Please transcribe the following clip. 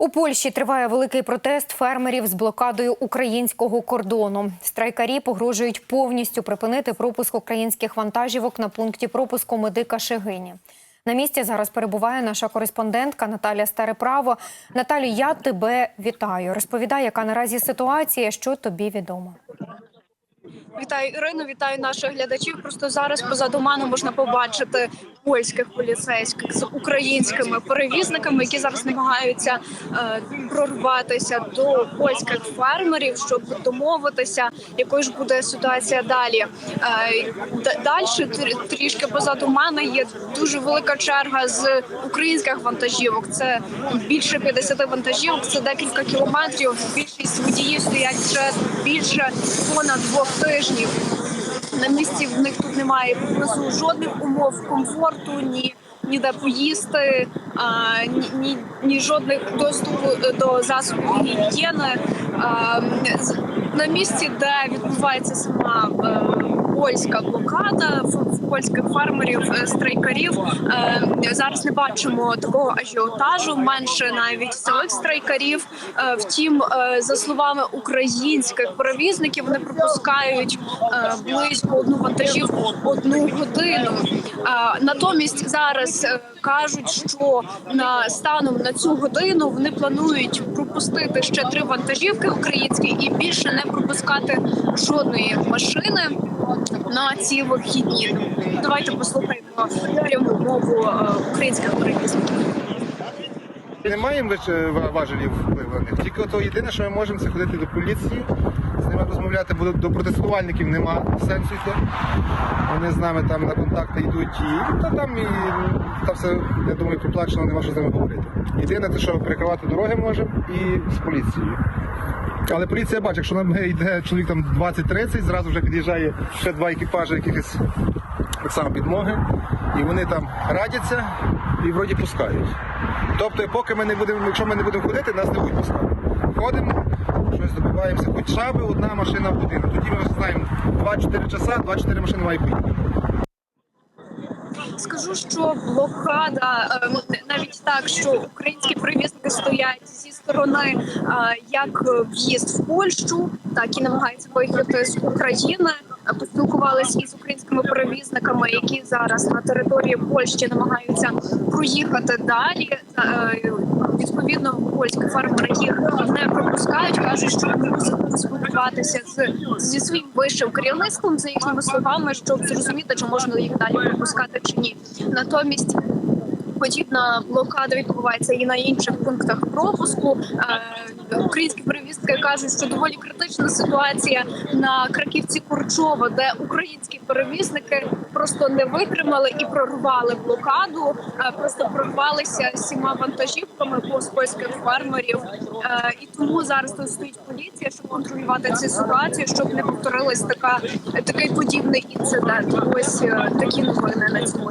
У Польщі триває великий протест фермерів з блокадою українського кордону. Страйкарі погрожують повністю припинити пропуск українських вантажівок на пункті пропуску медика Шегині. На місці зараз перебуває наша кореспондентка Наталія Стареправо. Наталю, я тебе вітаю. Розповідай, яка наразі ситуація, що тобі відомо. Вітаю Ірину, вітаю наших глядачів. Просто зараз позаду мене можна побачити польських поліцейських з українськими перевізниками, які зараз намагаються е, прорватися до польських фермерів, щоб домовитися, якою ж буде ситуація далі. Е, далі трішки позаду мене є дуже велика черга з українських вантажівок. Це більше 50 вантажівок. Це декілька кілометрів. Більшість водіїв стоять вже більше понад двох тижнів. На місці в них тут немає поблизу жодних умов комфорту, ні ніде поїсти, а, ні, ні, ні жодних доступу е, до засобів гігієни. На місці, де відбувається сама е, польська блокада польських фермерів, е, страйкарів. Е, зараз не бачимо такого ажіотажу, менше навіть самих страйкарів. Е, втім, за словами українських перевізників, вони пропускають близько одну вантажівку одну годину. Натомість зараз кажуть, що на станом на цю годину вони планують пропустити ще три вантажівки українські і більше не пропускати жодної машини на ці вихідні. Давайте послухаємо пряму мову е, українських перевізників. Немає важелів впливу. Тільки то єдине, що ми можемо, це ходити до поліції, розмовляти, до протестувальників нема сенсу йти. Вони з нами там на контакти йдуть і та там і та все, я думаю, проплачено, нема що з ними говорити. Єдине, те, що перекривати дороги можемо і з поліцією. Але поліція бачить, якщо нам йде чоловік там 20-30, зразу вже під'їжджає ще два екіпажі якихось так само підмоги, і вони там радяться і вроді пускають. Тобто, поки ми не будемо, якщо ми не будемо ходити, нас не будуть пускати. Ходимо, щось добиваємося, хоча шаби, одна машина в годину. Тоді ми знаємо 2-4 часа, 2-4 машини має поїхати. Скажу, що блокада е, навіть так, що українські перевізники стоять зі сторони е, як в'їзд в Польщу, так і намагаються виїхати з України. Е, Поспілкувалися із українськими перевізниками, які зараз на території Польщі намагаються проїхати далі. Відповідно, польські фермери їх не пропускають. Кажуть, що мусять поспілкуватися з зі своїм вищим керівництвом за їхніми словами, щоб зрозуміти, чи можна їх далі пропускати чи ні. Натомість. Подібна блокада відбувається і на інших пунктах пропуску. Е, Українські перевізки кажуть, що доволі критична ситуація на краківці Корчова, де українські перевізники просто не витримали і прорвали блокаду, е, просто прорвалися всіма вантажівками повз польських фермерів. Е, І тому зараз тут стоїть поліція, щоб контролювати цю ситуацію, щоб не повторилась така такий подібний інцидент. Ось такі новини на цьому.